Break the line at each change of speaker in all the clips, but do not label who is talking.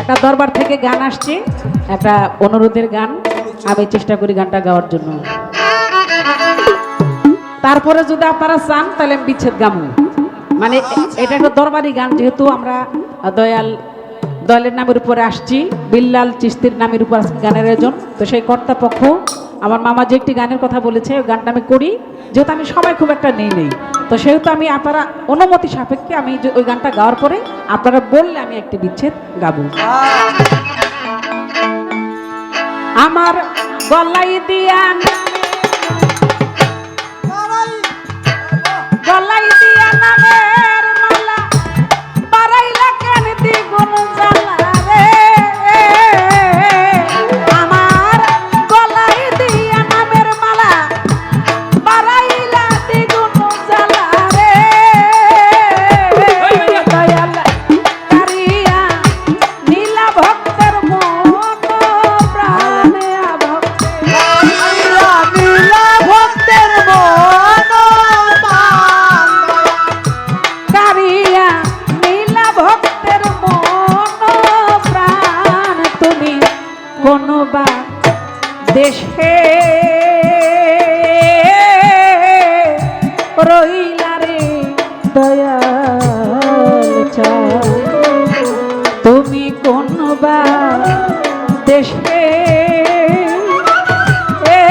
একটা দরবার থেকে গান আসছে, একটা অনুরোধের গান। আমি চেষ্টা করি গানটা গাওয়ার জন্য। তারপরে যদি আপনারা চান, তাহলে আমি বিচ্ছেদ গামু। মানে এটা একটা দরবারি গান, যেহেতু আমরা দয়াল, দয়ালের নামের উপরে আসছি। বিল্লাল চিস্তির নামের উপর গানের আয়োজন। তো সেই কর্তাপক্ষ আমার মামা যে একটি গানের কথা বলেছে ওই গানটা আমি করি। যেহেতু আমি সময় খুব একটা নেই নেই। তো সেহেতু আমি আপনারা অনুমতি সাপেক্ষে আমি ওই গানটা গাওয়ার পরে আপনারা বললে আমি একটি বিচ্ছেদ গাবো। আমার গলাই দিয়া দেশে এ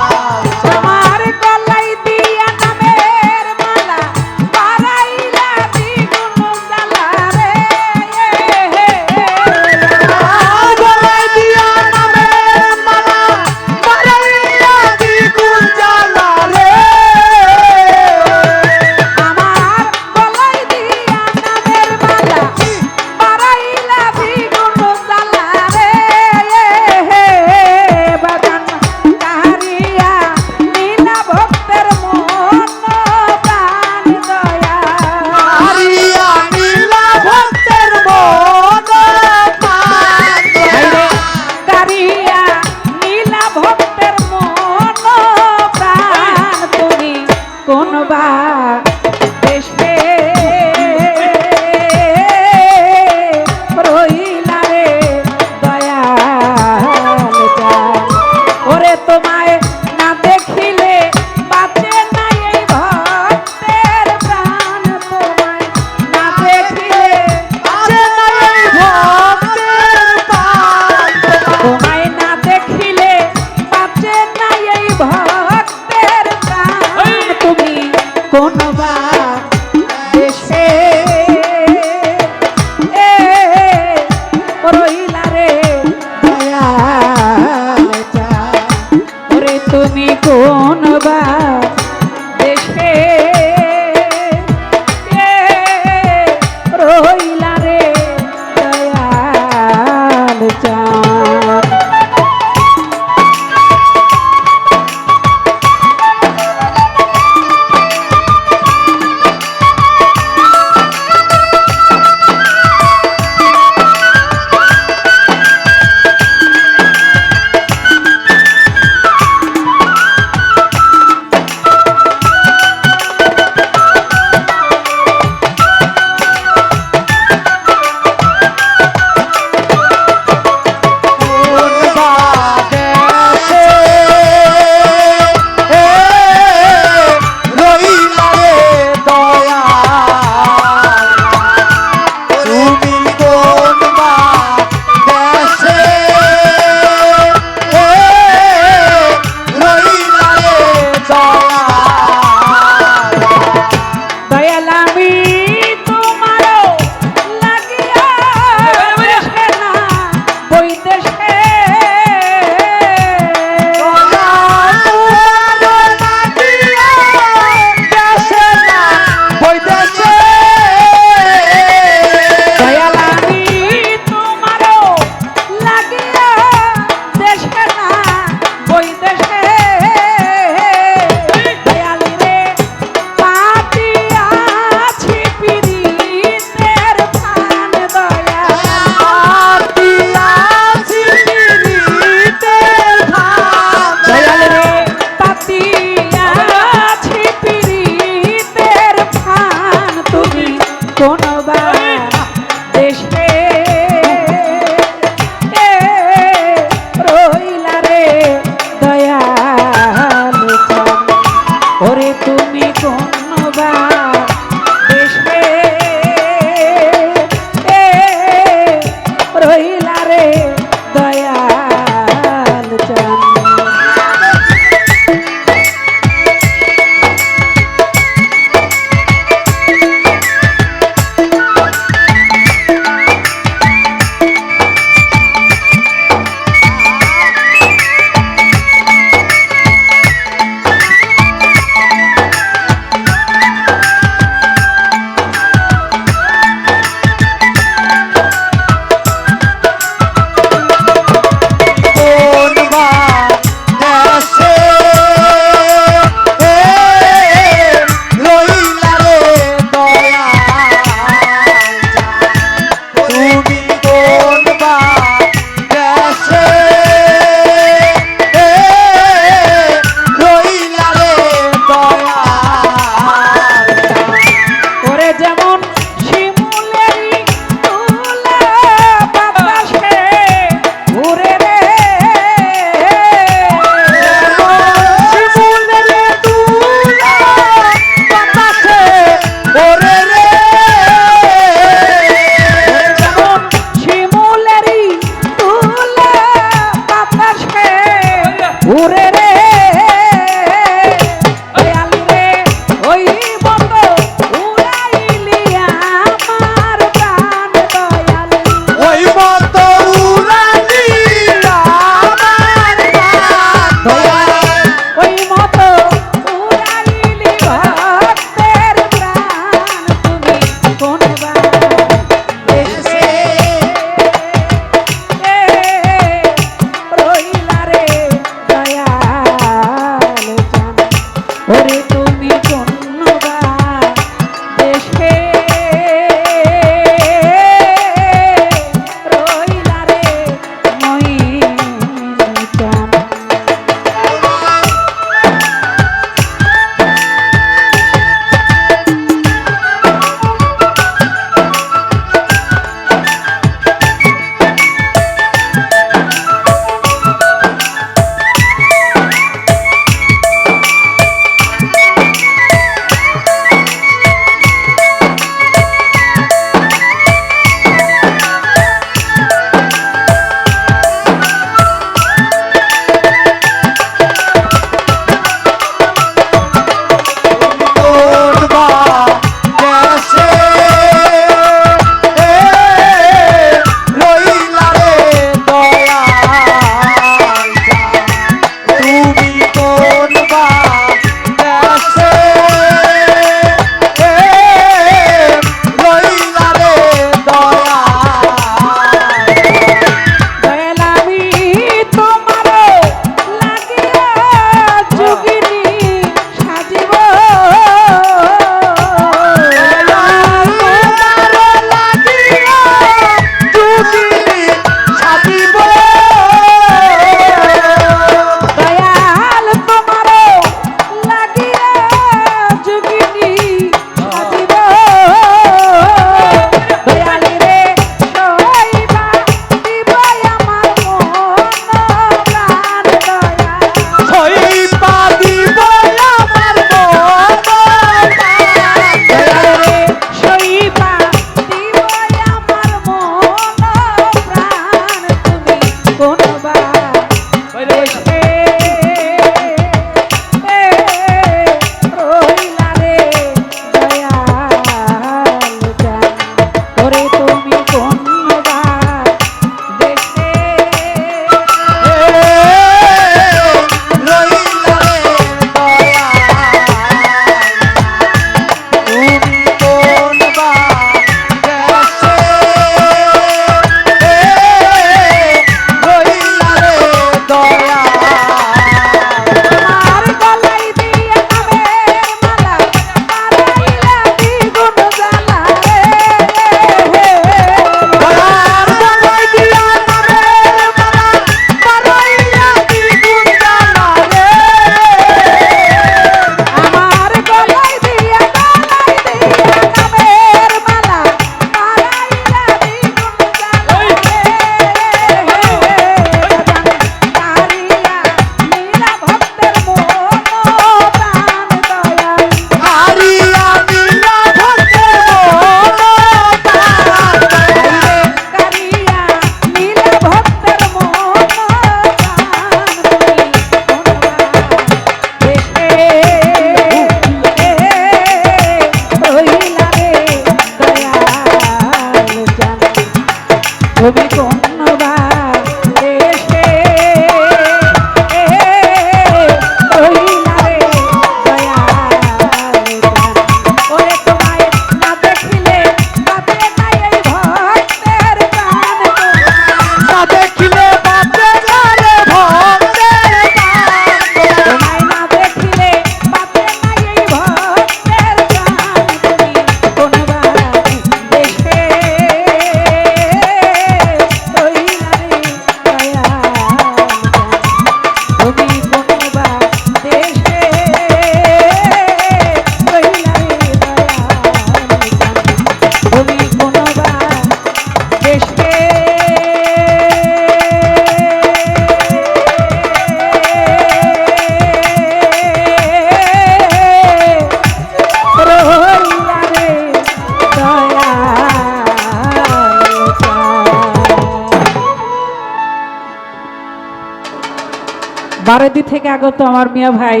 বারেদি থেকে আগত আমার মিয়া ভাই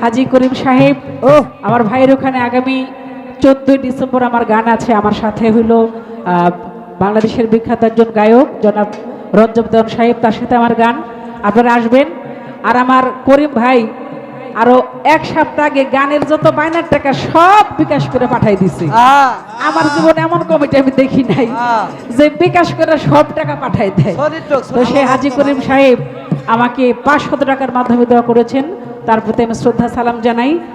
হাজি করিম সাহেব।
ও
আমার ভাইয়ের ওখানে আগামী চোদ্দই ডিসেম্বর আমার গান আছে। আমার সাথে হলো বাংলাদেশের বিখ্যাত একজন গায়ক জনাব রঞ্জব দেওয়ান সাহেব তার সাথে আমার গান। আপনারা আসবেন। আর আমার করিম ভাই আরও এক সপ্তাহ আগে গানের যত বায়নার টাকা সব বিকাশ করে পাঠাই দিছে। আমার জীবনে এমন কমিটি আমি দেখি নাই। যে বিকাশ করে সব টাকা পাঠাই দেয়। তো সে হাজি করিম সাহেব আমাকে পাঁচশত টাকার মাধ্যমে দেওয়া করেছেন। তার প্রতি আমি শ্রদ্ধা সালাম জানাই।